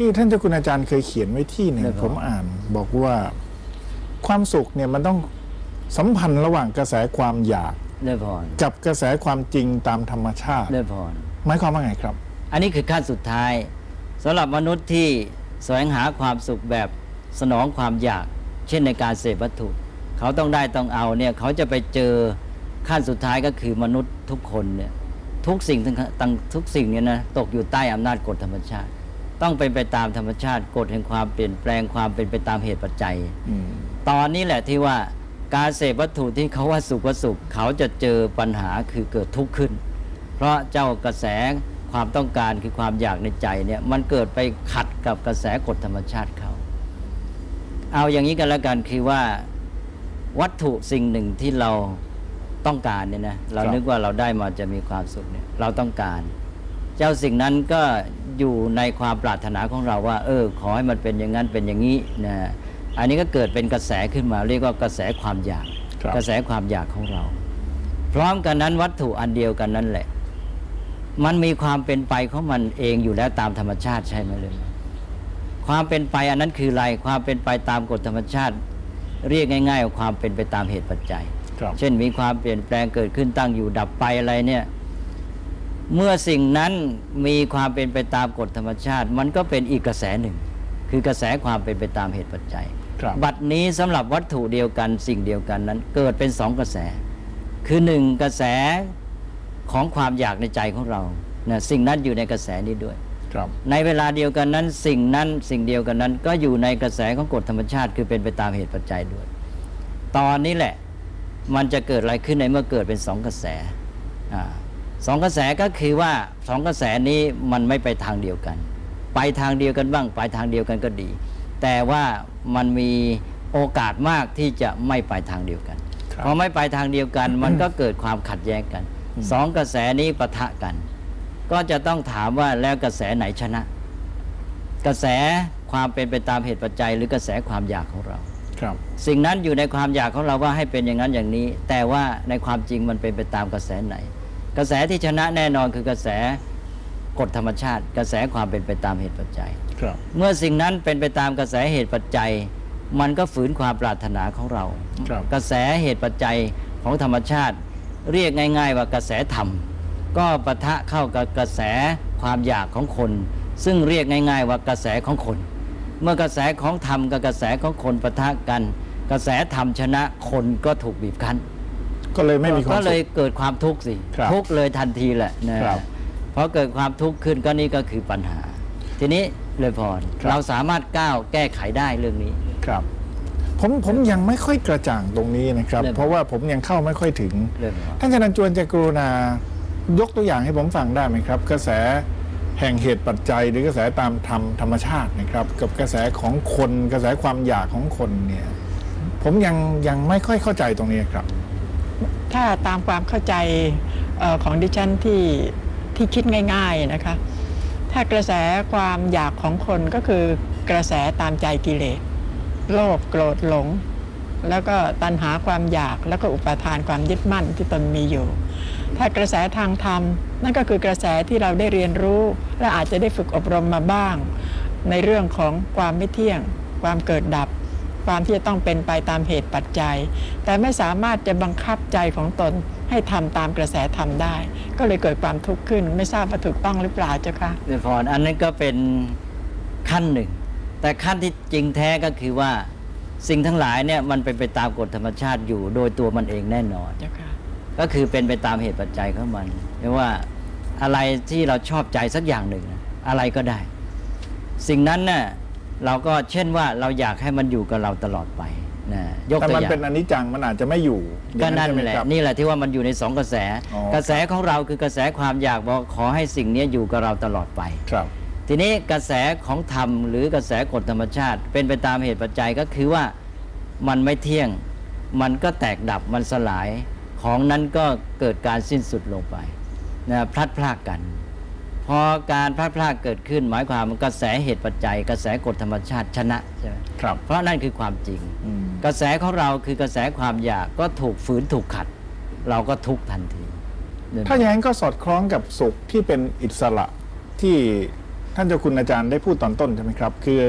ที่ท่านเจ้าคุณอาจารย์เคยเขียนไว้ที่หนึ่งเรื่องของผมอ่านบอกว่าความสุขเนี่ยมันต้องสัมพันธ์ระหว่างกระแสความอยากเลื่อนพรกับกระแสความจริงตามธรรมชาติเลื่อนพรหมายความว่าไงครับ อันนี้คือขั้นสุดท้ายสำหรับมนุษย์ที่แสวงหาความสุขแบบสนองความอยาก เช่นในการเสพวัตถุ เขาต้องได้ต้องเอาเนี่ยเขาจะไปเจอขั้นสุดท้ายก็คือมนุษย์ทุกคนเนี่ยทุกสิ่งทั้งทั้งทุกสิ่งเนี่ยนะตกอยู่ใต้อำนาจกฎธรรมชาติ ต้องเป็นไปตามธรรมชาติกฎแห่งความเปลี่ยนแปลงความเป็นไปตามเหตุปัจจัยอืมตอนนี้แหละที่ว่าการเสพวัตถุที่เขาว่าสุขว่าสุขเขาจะเจอปัญหาคือเกิดทุกข์ขึ้น เพราะเจ้ากระแสความต้องการคือความอยากในใจเนี่ยมันเกิดไปขัดกับกระแสกฎธรรมชาติเขา เอาอย่างนี้กันแล้วกันคือว่าวัตถุสิ่งหนึ่งที่เราต้องการเนี่ยนะเรานึกว่าเราได้มาจะมีความสุขเนี่ยเราต้องการ เจ้าสิ่งนั้นก็อยู่ในความปรารถนาของเราว่า เออ ขอให้มันเป็นอย่างนั้นเป็นอย่างนี้นะอันนี้ก็เกิดเป็นกระแสขึ้นมา เรียกว่ากระแสความอยากครับกระแสความอยากของเรา พร้อมกันนั้นวัตถุอันเดียวกันนั่นแหละ มันมีความเป็นไปของมันเองอยู่แล้วตามธรรมชาติใช่ไหมเลยความเป็นไปอันนั้นคืออะไรความเป็นไปตามกฎธรรมชาติ เรียกง่ายๆว่าความเป็นไปตามเหตุปัจจัยครับเช่นมีความเปลี่ยนแปลงเกิดขึ้นตั้งอยู่ดับไปอะไรเนี่ย เมื่อสิ่งนั้นมีความเป็นไปตามกฎธรรมชาติ มันก็เป็นอีกกระแสหนึ่ง คือกระแสความเป็นไปตามเหตุปัจจัยครับบัดนี้สำหรับวัตถุเดียวกันสิ่งเดียวกันนั้น เกิดเป็นสองกระแส คือหนึ่งกระแสของความอยากในใจของเรานะสิ่งนั้นอยู่ในกระแสนี้ด้วยครับในเวลาเดียวกันนั้น สิ่งนั้นสิ่งเดียวกันนั้น ก็อยู่ในกระแสของกฎธรรมชาติ คือเป็นไปตามเหตุปัจจัยด้วย ตอนนี้แหละ มันจะเกิดอะไรขึ้นในเมื่อเกิดเป็นสองกระแสอา สองกระแสก็คือว่าสองกระแสนี้มันไม่ไปทางเดียวกัน ไปทางเดียวกันบ้าง ไปทางเดียวกันก็ดี แต่ว่ามันมีโอกาสมากที่จะไม่ไปทางเดียวกันครับพอไม่ไปทางเดียวกัน มันก็เกิดความขัดแย้งกันสองกระแสนี้ปะทะกัน ก็จะต้องถามว่าแล้วกระแสไหนชนะ กระแสความเป็นไปตามเหตุปัจจัย หรือกระแสความอยากของเราครับ สิ่งนั้นอยู่ในความอยากของเราว่าให้เป็นอย่างนั้นอย่างนี้ แต่ว่าในความจริงมันเป็นไปตามกระแสไหนก ระแสที่ชนะแน่นอนคือกระแสกฎธรรมชาติ กระแสความเป็นไปตามเหตุปัจจัย ครับ เมื่อสิ่งนั้นเป็นไปตามกระแสเหตุปัจจัย มันก็ฝืนความปรารถนาของเรา ครับ กระแสเหตุปัจจัยของธรรมชาติ เรียกง่าย ๆ ว่ากระแสธรรม ก็ปะทะเข้ากับกระแสความอยากของคน ซึ่งเรียกง่าย ๆ ว่ากระแสของคน เมื่อกระแสของธรรมกับกระแสของคนปะทะกัน กระแสธรรมชนะคนก็ถูกบีบคั้น ก็เลยไม่มีความก็สุเลยขเกิดความทุกข์สิครับทุกข์เลยทันทีแหละนะครับเพราะเกิดความทุกข์ขึ้นก็นี่ก็คือปัญหา ทีนี้เลยพรครับเราสามารถก้าวแก้ไขได้เรื่องนี้ครับผมผมยังไม่ค่อยกระจ่างตรงนี้นะครับเรื่องเพราะว่าผมยังเข้าไม่ค่อยถึงเรื่องพรท่านอาจารย์จวนจะกรุณายกตัวอย่างให้ผมฟังได้ไหมครับ กระแสแห่งเหตุปัจจัย หรือกระแสตามธรรมธรรมชาตินะครับ กับกระแสของคนกระแสความอยากของคนเนี่ย ผมยังยังไม่ค่อยเข้าใจตรงนี้ครับ ถ้าตามความเข้าใจออของดิฉันที่ที่คิดง่าย ๆนะคะ ถ้ากระแสความอยากของคนก็คือกระแสตามใจกิเลสโลภโกรธหลง แล้วก็ตัณหาความอยากแล้วก็อุปาทานความยึดมั่นที่ตนมีอยู่ ถ้ากระแสทางธรรม นั่นก็คือกระแสที่เราได้เรียนรู้ และอาจจะได้ฝึกอบรมมาบ้าง ในเรื่องของความไม่เที่ยง ความเกิดดับ ความที่จะต้องเป็นไปตามเหตุปัจจัย แต่ไม่สามารถจะบังคับใจของตนให้ทำตามกระแสธรรมได้ ก็เลยเกิดความทุกข์ขึ้น ไม่ทราบว่าถูกต้องหรือเปล่าเจ้าคะเรื่องพรอันนั้นก็เป็นขั้นหนึ่ง แต่ขั้นที่จริงแท้ก็คือว่าสิ่งทั้งหลายเนี่ยมันเป็นไปตามกฎธรรมชาติอยู่โดยตัวมันเองแน่นอนเจ้าค่ะก็คือเป็นไปตามเหตุปัจจัยของมันไม่ว่าอะไรที่เราชอบใจสักอย่างหนึ่งนะอะไรก็ได้ สิ่งนั้นน่ะ เราก็เช่นว่าเราอยากให้มันอยู่กับเราตลอดไปนะยกแต่ตัวมันอย่าง เป็นอนิจจังมันอาจจะไม่อยู่อก็ย่างนั่นใช่ไมแหละครับนี่แหละที่ว่ามันอยู่ในสองกระแส อ๋อ กระแสของเราคือกระแสความอยากบอกขอให้สิ่งนี้อยู่กับเราตลอดไป ครับ ทีนี้กระแสของธรรมหรือกระแสกฎธรรมชาติ เป็นไปตามเหตุปัจจัยก็คือว่ามันไม่เที่ยง มันก็แตกดับมันสลายของนั้นก็เกิดการสิ้นสุดลงไปนะพลัดพรากกันพ อการพลัดพรากเกิดขึ้น หมายความว่ากระแสเหตุปัจจัย กระแสกฎธรรมชาติชนะใช่ไหมครับ เพราะนั่นคือความจริงอืมกระแสของเราคือกระแสความอยากก็ถูกฝืนถูกขัด เราก็ทุกข์ทันที ถ้าอย่างนั้นก็สอดคล้องกับสุขที่เป็นอิสระที่ท่านเจ้าคุณอาจารย์ได้พูดตอนต้นใช่ไหมครับ คือ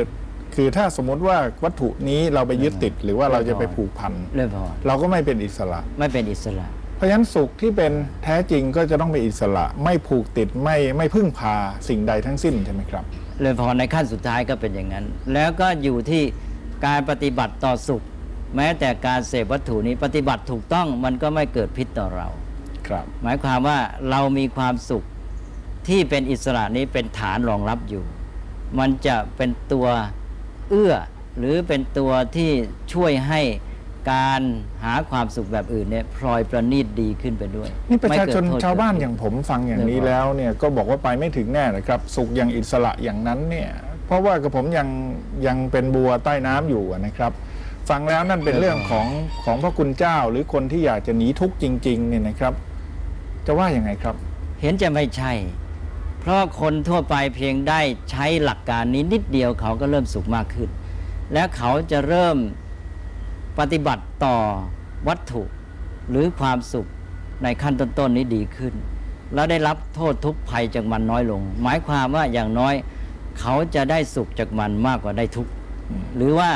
คือถ้าสมมติว่าวัตถุนี้เราไปยึดติด หรือว่าเราจะไปผูกพันเรื่องพอเราก็ไม่เป็นอิสระ ไม่เป็นอิสระเพ ราะฉะนั้นสุขที่เป็นแท้จริงก็จะต้องเป็นอิสระ ไม่ผูกติดไม่ไม่พึ่งพาสิ่งใดทั้งสิ้นใช่ไหมครับเรื่องพอในขั้นสุดท้ายก็เป็นอย่างนั้น แล้วก็อยู่ที่การปฏิบัติต่อสุข แม้แต่การเสพวัตถุนี้ปฏิบัติถูกต้องมันก็ไม่เกิดพิษต่อเราครับ หมายความว่าเรามีความสุขที่เป็นอิสระนี้เป็นฐานรองรับอยู่ มันจะเป็นตัวเอื้อหรือเป็นตัวที่ช่วยให้ การหาความสุขแบบอื่นเนี่ยพลอยประณีตดีขึ้นไปด้วยนี่ประชาชนไม่เกิดโทษ ชาวบ้านเกิดอย่างผมฟังอย่างนี้เรื่องแล้วเนี่ยก็บอกว่าไปไม่ถึงแน่นะครับ สุขอย่างอิสระอย่างนั้นเนี่ยเพราะว่ากับผมยังยังเป็นบัวใต้น้ำอยู่อะนะครับ ฟังแล้วนั่นเป็นเรื่องของของพระคุณเจ้าหรือคนที่อยากจะหนีทุกข์จริงๆเนี่ยนะครับ จะว่ายังไงครับ เห็นจะไม่ใช่ เพราะคนทั่วไปเพียงได้ใช้หลักการนี้นิดเดียวเขาก็เริ่มสุขมากขึ้น และเขาจะเริ่ม ปฏิบัติต่อวัตถุหรือความสุขในขั้นต้นๆนี้ดีขึ้น แล้วได้รับโทษทุกข์ภัยจากมันน้อยลง หมายความว่าอย่างน้อยเขาจะได้สุขจากมันมากกว่าได้ทุกข์หรือว่า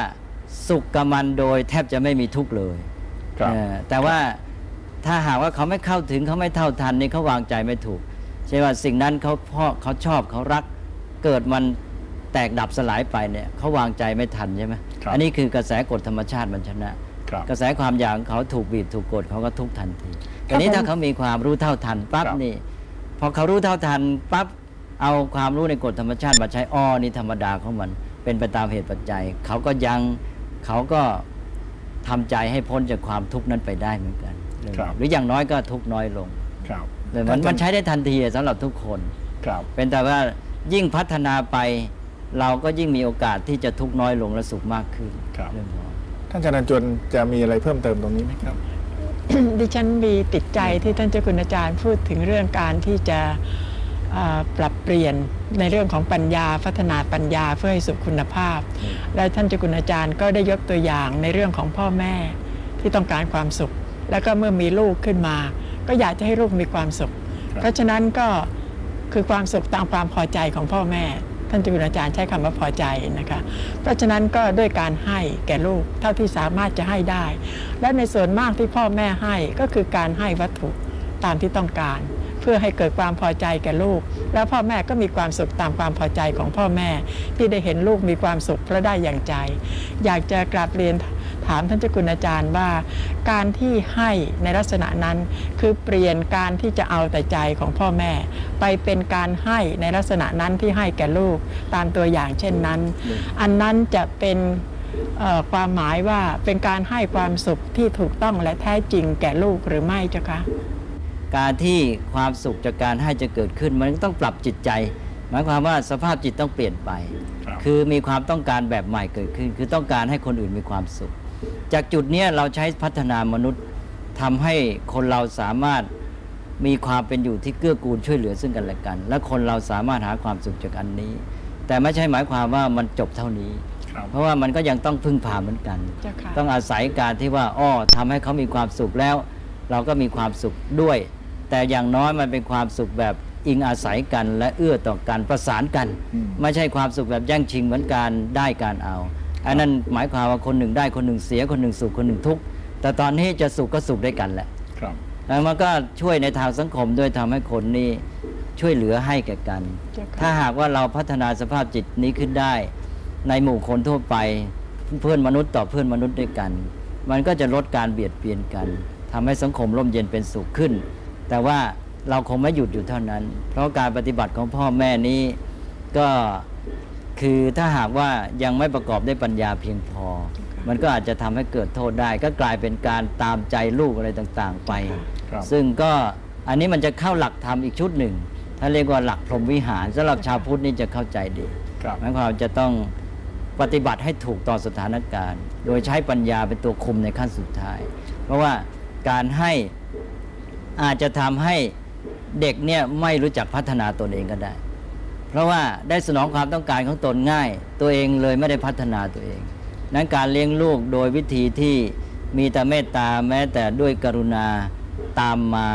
สุขกับมันโดยแทบจะไม่มีทุกข์เลยครับเออแต่ว่าถ้าหากว่าเขาไม่เข้าถึงเขาไม่เท่าทันนี่เขาวางใจไม่ถูกใช่ว่าสิ่งนั้นเขาพ่อเขาชอบเขารักเกิดมัน แตกดับสลายไปเนี่ยเขาวางใจไม่ทันใช่ไหมครับอันนี้คือกระแสกฎธรรมชาติมันชนะ ครับกระแสความอยากของเขาถูกบีบถูกกดเขาก็ทุกข์ทันทีครัแต่บนี้ผมถ้าเขามีความรู้เท่าทันปั๊บครับ นี่พอเขารู้เท่าทันปั๊บเอาความรู้ในกฎธรรมชาติมาใช้อ้อนี่ธรรมดาของมัน เป็นไปตามเหตุปัจจัย เขาก็ยังเขาก็ทำใจให้พ้นจากความทุกข์นั้นไปได้เหมือนกัน ครับ หรืออย่างน้อยก็ทุกข์น้อยลงครับเลยมันมันใช้ได้ทันทีสำหรับทุกคน ครับ เป็นแต่ว่ายิ่งพัฒนาไป เราก็ยิ่งมีโอกาสที่จะทุกข์น้อยลงและสุขมากขึ้นครับ เรื่องพอท่านอาจารย์จวนจะมีอะไรเพิ่มเติมตรงนี้ไหมครับ ดิฉันมีติดใจที่ท่านเจ้าคุณอาจารย์พูดถึงเรื่องการที่จะเอ่อปรับเปลี่ยนในเรื่องของปัญญาพัฒนาปัญญาเพื่อให้สุขคุณภาพและท่านเจ้าคุณอาจารย์ก็ได้ยกตัวอย่างในเรื่องของพ่อแม่ที่ต้องการความสุข แล้วก็เมื่อมีลูกขึ้นมา ก็อยากจะให้ลูกมีความสุข ครับ เพราะฉะนั้นก็คือความสุขตามความพอใจของพ่อแม่ท่านจุลอาจารย์ใช้คำว่าพอใจนะคะ เพราะฉะนั้นก็ด้วยการให้แก่ลูกเท่าที่สามารถจะให้ได้ และในส่วนมากที่พ่อแม่ให้ก็คือการให้วัตถุตามที่ต้องการเพื่อให้เกิดความพอใจแก่ลูก แล้วพ่อแม่ก็มีความสุขตามความพอใจของพ่อแม่ ที่ได้เห็นลูกมีความสุขเพราะได้อย่างใจ อยากจะกราบเรียน ถามท่านเจ้าคุณอาจารย์ว่า การที่ให้ในลักษณะนั้น คือเปลี่ยนการที่จะเอาแต่ใจของพ่อแม่ ไปเป็นการให้ในลักษณะนั้นที่ให้แก่ลูกตามตัวอย่างเช่นนั้น อันนั้นจะเป็นเอ่อความหมายว่าเป็นการให้ความสุขที่ถูกต้องและแท้จริงแก่ลูกหรือไม่เจ้าคะการที่ความสุขจากการให้จะเกิดขึ้น มันก็ต้องปรับจิตใจ หมายความว่าสภาพจิตต้องเปลี่ยนไปครับคือมีความต้องการแบบใหม่เกิดขึ้น คือต้องการให้คนอื่นมีความสุข จากจุดเนี้ยเราใช้พัฒนามนุษย์ทำให้คนเราสามารถมีความเป็นอยู่ที่เกื้อกูลช่วยเหลือซึ่งกันและกัน และคนเราสามารถหาความสุขจากอันนี้ แต่ไม่ใช่หมายความว่ามันจบเท่านี้ครับเพราะว่ามันก็ยังต้องพึ่งพาเหมือนกันเจ้าค่ะต้องอาศัยการที่ว่าอ้อทำให้เขามีความสุขแล้ว เราก็มีความสุขด้วย แต่อย่างน้อยมันเป็นความสุขแบบอิงอาศัยกันและเอื้อต่อกันประสานกันอืมไม่ใช่ความสุขแบบแย่งชิงเหมือนการได้การเอา อันนั้นหมายความว่าคนหนึ่งได้คนหนึ่งเสียคนหนึ่งสุขคนหนึ่งทุกข์แต่ตอนนี้จะสุขก็สุขด้วยกันแหละครับแล้วมันก็ช่วยในทางสังคมด้วยทำให้คนนี้ช่วยเหลือให้แก่กันเจ้าค่ะถ้าหากว่าเราพัฒนาสภาพจิตนี้ขึ้นได้ ในหมู่คนทั่วไปเพื่อนมนุษย์ต่อเพื่อนมนุษย์ด้วยกัน มันก็จะลดการเบียดเบียนกันทำให้สังคมร่มเย็นเป็นสุขขึ้น แต่ว่าเราคงไม่หยุดอยู่เท่านั้น เพราะการปฏิบัติของพ่อแม่นี้ก็ คือถ้าหากว่ายังไม่ประกอบด้วยปัญญาเพียงพอ มันก็อาจจะทำให้เกิดโทษได้ ก็กลายเป็นการตามใจลูกอะไรต่างๆไปครับซึ่งก็อันนี้มันจะเข้าหลักธรรมอีกชุดหนึ่ง ถ้าเรียกว่าหลักพรหมวิหารสำหรับชาวพุทธนี่จะเข้าใจดีครับหมายความจะต้องปฏิบัติให้ถูกต่อสถานการณ์ โดยใช้ปัญญาเป็นตัวคุมในขั้นสุดท้าย เพราะว่าการให้อาจจะทำให้เด็กเนี่ยไม่รู้จักพัฒนาตนเองก็ได้ เพราะว่าได้สนองความต้องการของตนง่าย ตัวเองเลยไม่ได้พัฒนาตัวเอง นั้นการเลี้ยงลูกโดยวิธีที่มีแต่เมตตาแม้แต่ด้วยกรุณาตามมา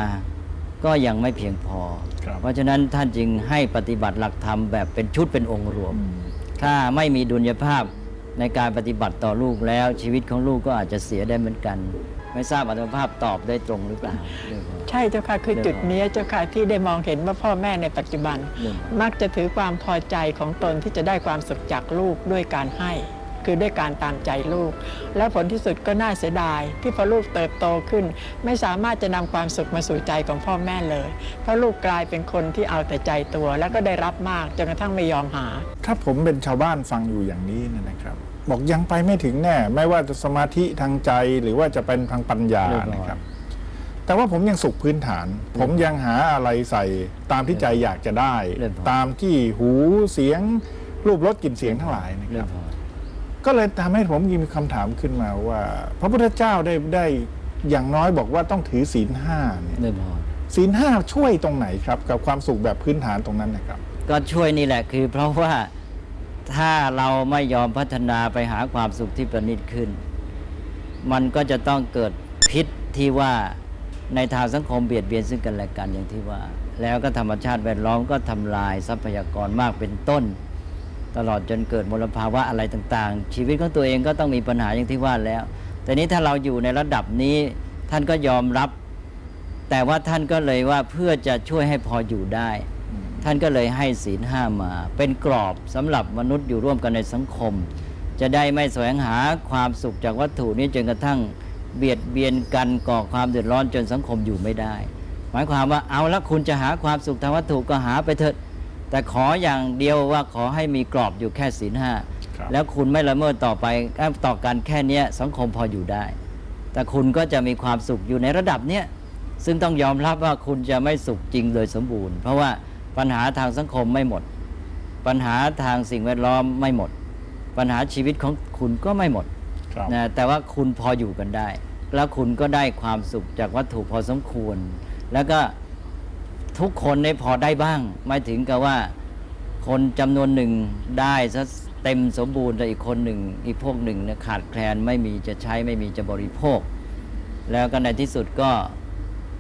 ก็ยังไม่เพียงพอครับเพราะฉะนั้นท่านจึงให้ปฏิบัติหลักธรรมแบบเป็นชุดเป็นองค์รวมอืมถ้าไม่มีดุลยภาพในการปฏิบัติต่อลูกแล้วชีวิตของลูกก็อาจจะเสียได้เหมือนกัน ไม่ทราบอัตภาพตอบได้ตรงหรือเปล่าเรื่องของใช่เจ้าค่ะคือเรื่องจุดเนี้ยเจ้าค่ะที่ได้มองเห็นว่าพ่อแม่ในปัจจุบันเรื่องของมักจะถือความพอใจของตนที่จะได้ความสุขจากลูกด้วยการให้คือด้วยการตามใจลูก และผลที่สุดก็น่าเสียดาย ที่พอลูกเติบโตขึ้น ไม่สามารถจะนำความสุขมาสู่ใจของพ่อแม่เลย เพราะลูกกลายเป็นคนที่เอาแต่ใจตัว แล้วก็ได้รับมากจนกระทั่งไม่ยอมหา ถ้าผมเป็นชาวบ้านฟังอยู่อย่างนี้เนยนะครับ บอกยังไปไม่ถึงแน่ ไม่ว่าจะสมาธิทางใจหรือว่าจะเป็นทางปัญญาเรียบร้อยนะครับ แต่ว่าผมยังสุขพื้นฐาน ผมยังหาอะไรใส่ตามที่ใจอยากจะได้เรียบร้อยตามที่หูเสียง รูปรสกลิ่นเสียงทั้งหลายนะคเรื่อรังบของก็เลยทำให้ผมมีคำถามขึ้นมาว่า พระพุทธเจ้าได้ได้อย่างน้อยบอกว่าต้องถือศีลห้าเนี่ยเรื่องของศีลห้าช่วยตรงไหนครับ กับความสุขแบบพื้นฐานตรงนั้นนะครับ ก็ช่วยนี่แหละคือเพราะว่า ถ้าเราไม่ยอมพัฒนาไปหาความสุขที่ประณีตขึ้น มันก็จะต้องเกิดพิษที่ว่าในทางสังคมเบียดเบียนซึ่งกันและกันอย่างที่ว่า แล้วก็ธรรมชาติแวดล้อมก็ทำลายทรัพยากรมากเป็นต้น ตลอดจนเกิดมลภาวะอะไรต่างๆ ชีวิตของตัวเองก็ต้องมีปัญหาอย่างที่ว่าแล้ว แต่นี้ถ้าเราอยู่ในระดับนี้ท่านก็ยอมรับ แต่ว่าท่านก็เลยว่าเพื่อจะช่วยให้พออยู่ได้ ท่านก็เลยให้ศีลห้ามา เป็นกรอบสำหรับมนุษย์อยู่ร่วมกันในสังคม จะได้ไม่แสวงหาความสุขจากวัตถุนี้จนกระทั่งเบียดเบียนกันก่อความเดือดร้อนจนสังคมอยู่ไม่ได้ หมายความว่าเอาละคุณจะหาความสุขทางวัตถุก็หาไปเถอะ แต่ขออย่างเดียวว่าขอให้มีกรอบอยู่แค่ศีลห้าครับแล้วคุณไม่ละเมิดต่อไปเอ้าต่อกันแค่เนี้ยสังคมพออยู่ได้ แต่คุณก็จะมีความสุขอยู่ในระดับเนี้ยซึ่งต้องยอมรับว่าคุณจะไม่สุขจริงโดยสมบูรณ์ เพราะว่า ปัญหาทางสังคมไม่หมด ปัญหาทางสิ่งแวดล้อมไม่หมด ปัญหาชีวิตของคุณก็ไม่หมดครับนะแต่ว่าคุณพออยู่กันได้ แล้วคุณก็ได้ความสุขจากวัตถุพอสมควร แล้วก็ทุกคนได้พอได้บ้าง ไม่ถึงกับว่าคนจำนวนหนึ่งได้ซะเต็มสมบูรณ์แต่อีกคนหนึ่ง อีกพวกหนึ่งเนี่ยขาดแคลนไม่มีจะใช้ไม่มีจะบริโภค แล้วก็ในที่สุดก็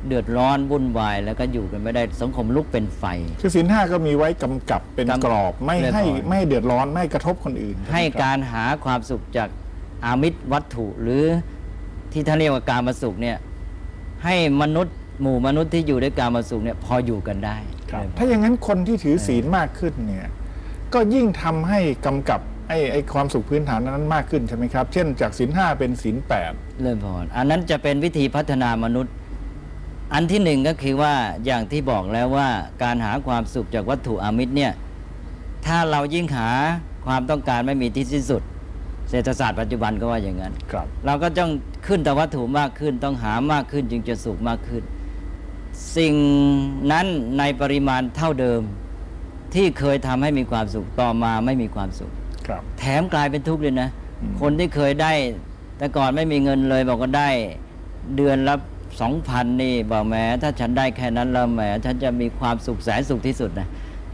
เดือดร้อนวุ่นวาย แล้วก็อยู่กันไม่ได้สังคมลุกเป็นไฟ คือศีลห้าก็มีไว้กำกับเป็นกำกรอบไม่เรียบร้ให้อยไม่ให้เดือดร้อนไม่ให้กระทบคนอื่น ให้ช่ไมคบการหาความสุขจากอามิตรวัตถุหรือที่ท่านเรียกว่าการมาสุขเนี่ยให้มนุษย์หมู่มนุษย์ที่อยู่ด้วยการมาสุขเนี่ยพออยู่กันได้ครับถ้าอย่างนั้นคนที่ถือศีลมากขึ้นเนี่ยก็ยิ่งทำให้กำกับไอ้ไอ้ความสุขพื้นฐานนั้นมากขึ้นใช่ไหมครับ เช่นจากศีลห้าเป็นศีลแปดเริ่มพออันนั้นจะเป็นวิธีพัฒนามนุษย์ อันที่หนึ่งก็คือว่าอย่างที่บอกแล้วว่าการหาความสุขจากวัตถุอามิตรเนี่ยถ้าเรายิ่งหาความต้องการไม่มีที่สิ้นสุด เศรษฐศาสตร์ปัจจุบันก็ว่าอย่างนั้นครับ เราก็ต้องขึ้นแต่วัตถุมากขึ้นต้องหามากขึ้นจึงจะสุขมากขึ้น สิ่งนั้นในปริมาณเท่าเดิมที่เคยทำให้มีความสุขต่อมาไม่มีความสุขครับ แถมกลายเป็นทุกข์เลยนะอืมคนที่เคยได้ แต่ก่อนไม่มีเงินเลยบอกว่าได้เดือนละ สองพันนี่บอกแหมถ้าฉันได้แค่นั้นแล้วแหมฉันจะมีความสุขแสนสุขที่สุดนะ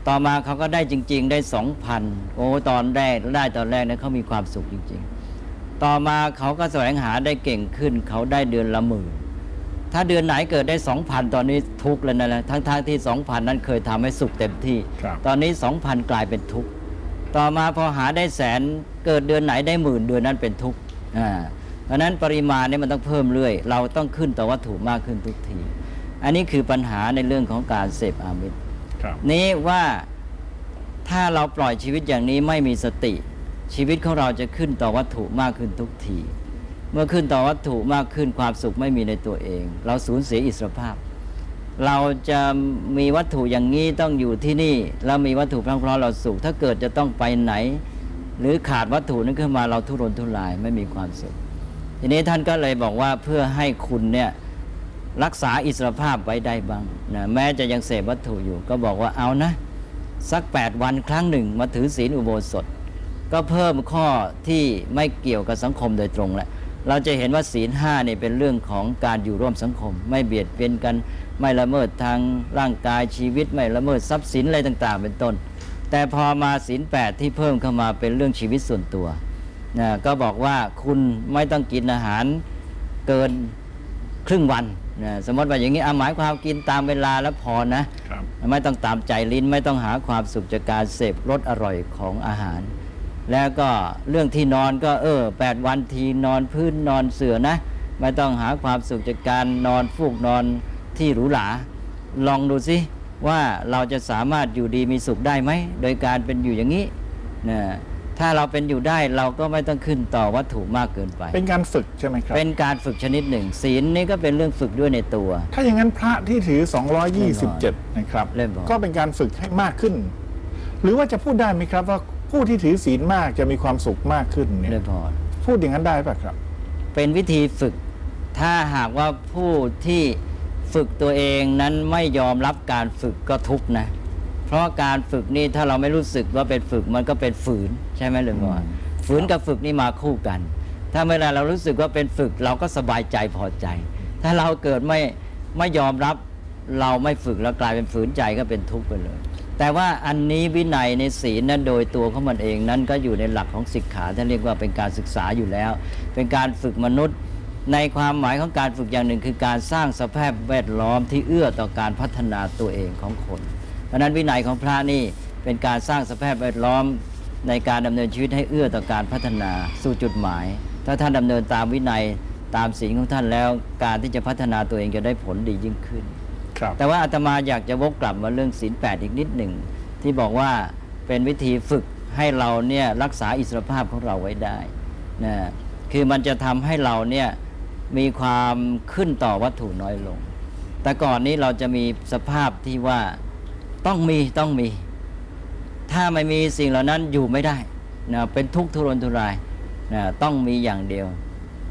ต่อมาเขาก็ได้จริง ๆ ได้สองพันโอ้ตอนแรกได้ตอนแรกนี่ยเขามีความสุขจริง ๆ ต่อมาเขาก็แสวงหาได้เก่งขึ้น เขาได้เดือนละหมื่นถ้าเดือนไหนเกิดได้สองพันตอนนี้ทุกข์แล้วนะทั้งๆที่สองพันนั้นเคยทำให้สุขเต็มที่ ตอนนี้สองพันกลายเป็นทุกข์ต่อมาพอหาได้แสนเกิดเดือนไหนได้หมื่นเดือนนั้นเป็นทุกข์อ่า เพราะฉะนั้นปริมาณเนี่ยมันต้องเพิ่มเรื่อย เราต้องขึ้นต่อวัตถุมากขึ้นทุกที อันนี้คือปัญหาในเรื่องของการเสพอามิตรครับนี้ว่าถ้าเราปล่อยชีวิตอย่างนี้ไม่มีสติ ชีวิตของเราจะขึ้นต่อวัตถุมากขึ้นทุกที เมื่อขึ้นต่อวัตถุมากขึ้นความสุขไม่มีในตัวเอง เราสูญเสียอิสรภาพ เราจะมีวัตถุอย่างนี้ต้องอยู่ที่นี่แล้วมีวัตถุเพราะเราสุข ถ้าเกิดจะต้องไปไหน หรือขาดวัตถุนั้นขึ้นมาเราทุรนทุรายไม่มีความสุข ทีนี้ท่านก็เลยบอกว่าเพื่อให้คุณเนี่ยรักษาอิสรภาพไว้ได้บ้างนะแม้จะยังเสพวัตถุอยู่ก็บอกว่าเอานะ สัก 8 วันครั้งหนึ่งมาถือศีลอุโบสถ ก็เพิ่มข้อที่ไม่เกี่ยวกับสังคมโดยตรงแหละเราจะเห็นว่าศีลห้าเนี่ยเป็นเรื่องของการอยู่ร่วมสังคม ไม่เบียดเบียนกันไม่ละเมิดทางร่างกายชีวิต ไม่ละเมิดทรัพย์สินอะไรต่าง ๆ เป็นต้น แต่พอมาศีลแปดที่เพิ่มเข้ามาเป็นเรื่องชีวิตส่วนตัว นะก็บอกว่าคุณไม่ต้องกินอาหารเกินครึ่งวันนะสมมติว่าอย่างนี้เอาหมายความกินตามเวลาแล้วพอนะครับไม่ต้องตามใจลิ้นไม่ต้องหาความสุขจากการเสพรสอร่อยของอาหาร แล้วก็เรื่องที่นอนก็เออแปดวันทีนอนพื้นนอนเสื่อนะ ไม่ต้องหาความสุขจากการนอนฟูกนอนที่หรูหราลองดูสิว่าเราจะสามารถอยู่ดีมีสุขได้ไหม โดยการเป็นอยู่อย่างนี้นะ ถ้าเราเป็นอยู่ได้เราก็ไม่ต้องขึ้นต่อวัตถุมากเกินไป เป็นการฝึกใช่ไหมครับ เป็นการฝึกชนิดหนึ่ง ศีลนี่ก็เป็นเรื่องฝึกด้วยในตัว ถ้าอย่างนั้นพระที่ถือ 227 นะครับเล่มบอกก็เป็นการฝึกให้มากขึ้น หรือว่าจะพูดได้ไหมครับว่าผู้ที่ถือศีลมากจะมีความสุขมากขึ้นเนี่ยได้พอพูดอย่างนั้นได้ป่ะครับ เป็นวิธีฝึก ถ้าหากว่าผู้ที่ฝึกตัวเองนั้นไม่ยอมรับการฝึกก็ทุกข์นะ เพราะการฝึกนี่ถ้าเราไม่รู้สึกว่าเป็นฝึกมันก็เป็นฝืนใช่ไหมเลยว่าอืมฝืนกับฝึกนี่มาคู่กัน ถ้าเวลาเรารู้สึกว่าเป็นฝึกเราก็สบายใจพอใจ ถ้าเราเกิดไม่ไม่ยอมรับเราไม่ฝึกแล้วกลายเป็นฝืนใจก็เป็นทุกข์ไปเลย แต่ว่าอันนี้วินัยในศีลนั้นโดยตัวของมันเองนั้นก็อยู่ในหลักของศิกขาท่านเรียกว่าเป็นการศึกษาอยู่แล้ว เป็นการฝึกมนุษย์ในความหมายของการฝึกอย่างหนึ่งคือการสร้างสภาพแวดล้อมที่เอื้อต่อการพัฒนาตัวเองของคน เพราะฉะนั้นวินัยของพระนี่เป็นการสร้างสภาพแวดล้อมในการดำเนินชีวิตให้เอื้อต่อการพัฒนาสู่จุดหมาย ถ้าท่านดำเนินตามวินัยตามศีลของท่านแล้วการที่จะพัฒนาตัวเองจะได้ผลดียิ่งขึ้นครับแต่ว่าอาตมาอยากจะวกกลับมาเรื่องศีลแปดอีกนิดหนึ่งที่บอกว่าเป็นวิธีฝึกให้เราเนี่ยรักษาอิสรภาพของเราไว้ได้นะคือมันจะทำให้เราเนี่ยมีความขึ้นต่อวัตถุน้อยลง แต่ก่อนนี้เราจะมีสภาพที่ว่า ต้องมีต้องมี ถ้าไม่มีสิ่งเหล่านั้นอยู่ไม่ได้นะเป็นทุกข์ทุรนทุรายนะต้องมีอย่างเดียว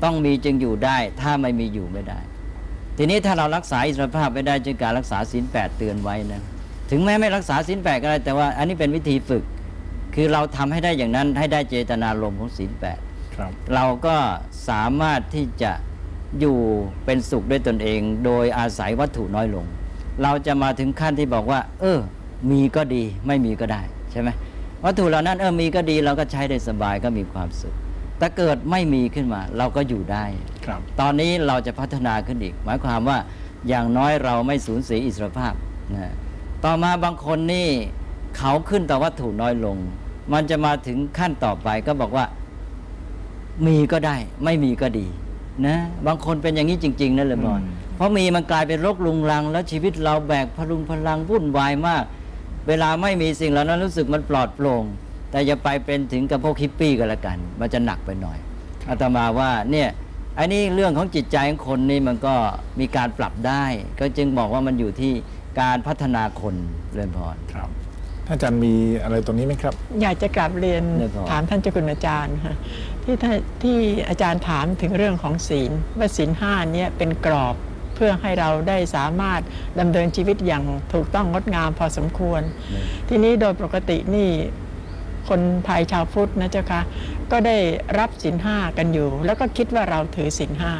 ต้องมีจึงอยู่ได้ ถ้าไม่มีอยู่ไม่ได้ ทีนี้ถ้าเรารักษาอิสรภาพไม่ได้จึงการรักษาศีลแปดเตือนไว้นะถึงแม้ไม่รักษาศีลแปดก็ได้แต่ว่าอันนี้เป็นวิธีฝึก คือเราทำให้ได้อย่างนั้นให้ได้เจตนารมณ์ของศีลแปดครับเราก็สามารถที่จะอยู่เป็นสุขด้วยตนเอง โดยอาศัยวัตถุน้อยลง เราจะมาถึงขั้นที่บอกว่า เออ มีก็ดีไม่มีก็ได้ใช่ไหมวัตถุเหล่านั้นเออมีก็ดีเราก็ใช้ได้สบายก็มีความสุขแต่เกิดไม่มีขึ้นมา เราก็อยู่ได้ครับ ตอนนี้เราจะพัฒนาขึ้นอีก หมายความว่าอย่างน้อยเราไม่สูญเสียอิสรภาพนะต่อมาบางคนนี่เขาขึ้นต่อวัตถุน้อยลง มันจะมาถึงขั้นต่อไปก็บอกว่ามีก็ได้ ไม่มีก็ดีนะบางคนเป็นอย่างนี้จริง ๆนั่นเลยบอลอืม เพราะมีมันกลายเป็นโรคลุงลัง แล้วชีวิตเราแบกพลุงพลังวุ่นวายมาก เวลาไม่มีสิ่งเหล่านั้นรู้สึกมันปลอดโปร่ง แต่อย่าไปเป็นถึงกับพวกฮิปปี้กันละกัน มันจะหนักไปหน่อยอาตมาว่าเนี่ยอันนี้เรื่องของจิตใจของคนนี่มันก็มีการปรับได้ ก็จึงบอกว่ามันอยู่ที่การพัฒนาคนเรือนพรครับท่านอาจารย์มีอะไรตรงนี้ไหมครับ อยากจะกลับเรียนได้พอถามท่านเจ้าคุณอาจารย์ค่ะที่ท่านที่อาจารย์ถามถึงเรื่องของศีลว่าศีลห้าเนี้เป็นกรอบ เพื่อให้เราได้สามารถดำเนินชีวิตอย่างถูกต้องงดงามพอสมควร ทีนี้โดยปกตินี่คนไทยชาวพุทธนะเจ้าคะก็ได้รับศีลห้ากันอยู่ แล้วก็คิดว่าเราถือศีลห้า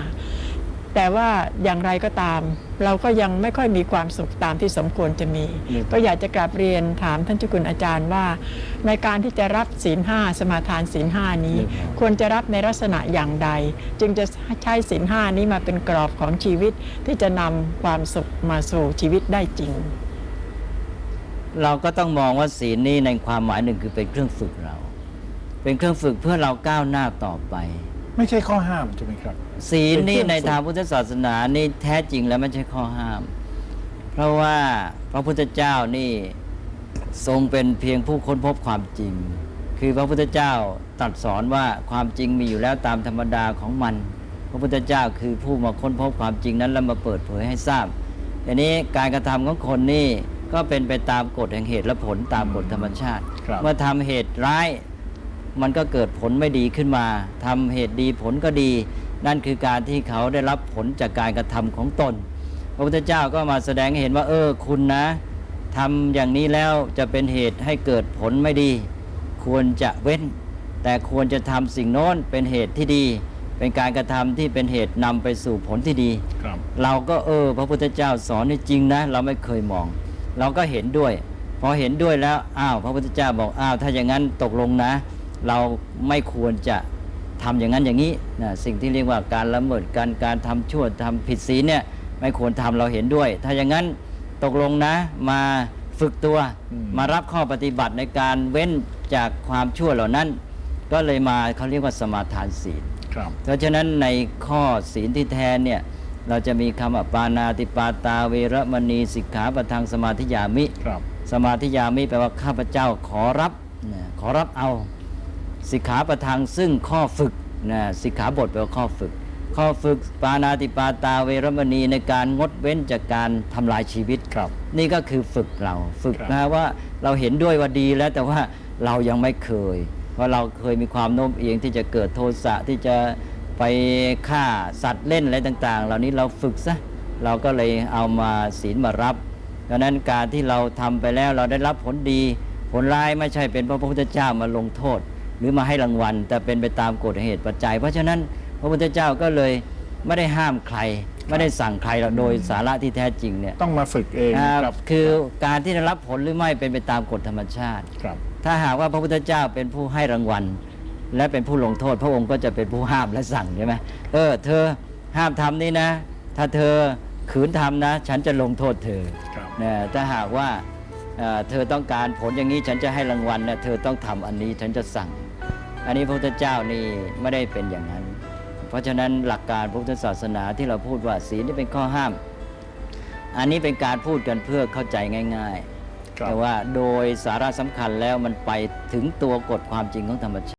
แต่ว่าอย่างไรก็ตาม เราก็ยังไม่ค่อยมีความสุขตามที่สมควรจะมีอืมก็อยากจะกลับเรียนถามท่านเจ้าคุณอาจารย์ว่า ในการที่จะรับศีลห้าสมาทานศีลห้านี้ ควรจะรับในลักษณะอย่างใด จึงจะใช้ศีลห้านี้มาเป็นกรอบของชีวิตที่จะนำความสุขมาสู่ชีวิตได้จริง เราก็ต้องมองว่าศีลนี่ในความหมายหนึ่งคือเป็นเครื่องฝึกเรา เป็นเครื่องฝึกเพื่อเราก้าวหน้าต่อไป ไม่ใช่ข้อห้ามใช่ไหมครับศีลนี่เป็นเครื่องฝึกในทางพุทธศาสนานี่แท้จริงแล้วไม่ใช่ข้อห้าม เพราะว่าพระพุทธเจ้านี่ทรงเป็นเพียงผู้ค้นพบความจริง คือพระพุทธเจ้าตรัสสอนว่าความจริงมีอยู่แล้วตามธรรมดาของมัน พระพุทธเจ้าคือผู้มาค้นพบความจริงนั้นแล้วมาเปิดเผยให้ทราบทีนี้การกระทำของคนนี่ก็เป็นไปตามกฎแห่งเหตุและผลตามกฎธรรมชาติครับเมื่อทำเหตุร้าย มันก็เกิดผลไม่ดีขึ้นมาทำเหตุดีผลก็ดี นั่นคือการที่เขาได้รับผลจากการกระทำของตน พระพุทธเจ้าก็มาแสดงให้เห็นว่า เออคุณนะทำอย่างนี้แล้วจะเป็นเหตุให้เกิดผลไม่ดี ควรจะเว้น แต่ควรจะทำสิ่งโน้นเป็นเหตุที่ดี เป็นการกระทำที่เป็นเหตุนำไปสู่ผลที่ดีครับเราก็เออ พระพุทธเจ้าสอนนี่จริงนะ เราไม่เคยมอง เราก็เห็นด้วย พอเห็นด้วยแล้วอ้าวพระพุทธเจ้าบอกอ้าวถ้าอย่างนั้นตกลงนะ เราไม่ควรจะทำอย่างนั้นอย่างนี้นะสิ่งที่เรียกว่าการละเมิดการการทำชั่วทำผิดศีลเนี่ยไม่ควรทำเราเห็นด้วย ถ้าอย่างนั้นตกลงนะมาฝึกตัวอืมมารับข้อปฏิบัติในการเว้นจากความชั่วเหล่านั้น ก็เลยมาเขาเรียกว่าสมาทานศีลครับเพราะฉะนั้นในข้อศีลที่แท้เนี่ยเราจะมีคำว่าปานาติปาตาเวระมณีสิกขาปะทังสมาธิยามิครับสมาธิยามิแปลว่าข้าพเจ้าขอรับนะขอรับเอา สิกขาประทางซึ่งข้อฝึกนะสิกขาบทแปลว่าข้อฝึก ข้อฝึกปานาติปาตาเวรมณีในการงดเว้นจากการทำลายชีวิตครับ นี่ก็คือฝึกเราฝึกครับนะว่าเราเห็นด้วยว่าดีแล้วแต่ว่าเรายังไม่เคย เพราะเราเคยมีความโน้มเอียงที่จะเกิดโทสะที่จะไปฆ่าสัตว์เล่นอะไรต่าง ๆ เหล่านี้เราฝึกซะเราก็เลยเอามาศีลมารับดังนั้นการที่เราทำไปแล้วเราได้รับผลดี ผลร้ายไม่ใช่เป็นเพราะพระพุทธเจ้ามาลงโทษ หรือมาให้รางวัล แต่เป็นไปตามกฎเหตุปัจจัย เพราะฉะนั้นพระพุทธเจ้าก็เลยไม่ได้ห้ามใคร ไม่ได้สั่งใครหรอกโดยสาระที่แท้จริงเนี่ยต้องมาฝึกเองอ่าครับคือการที่ได้รับผลหรือไม่เป็นไปตามกฎธรรมชาติครับถ้าหากว่าพระพุทธเจ้าเป็นผู้ให้รางวัล และเป็นผู้ลงโทษ พระองค์ก็จะเป็นผู้ห้ามและสั่งใช่ไหมเออ เธอห้ามทำนี่นะ ถ้าเธอขืนทำนะ ฉันจะลงโทษเธอครับนะถ้าหากว่าเอ่อเธอต้องการผลอย่างนี้ฉันจะให้รางวัลนะเธอต้องทำอันนี้ฉันจะสั่ง อันนี้พระพุทธเจ้านี่ไม่ได้เป็นอย่างนั้น เพราะฉะนั้นหลักการพุทธศาสนาที่เราพูดว่าศีลนี่เป็นข้อห้าม อันนี้เป็นการพูดกันเพื่อเข้าใจง่าย ๆ แต่ว่าโดยสาระสำคัญแล้วมันไปถึงตัวกฎความจริงของธรรมชาติ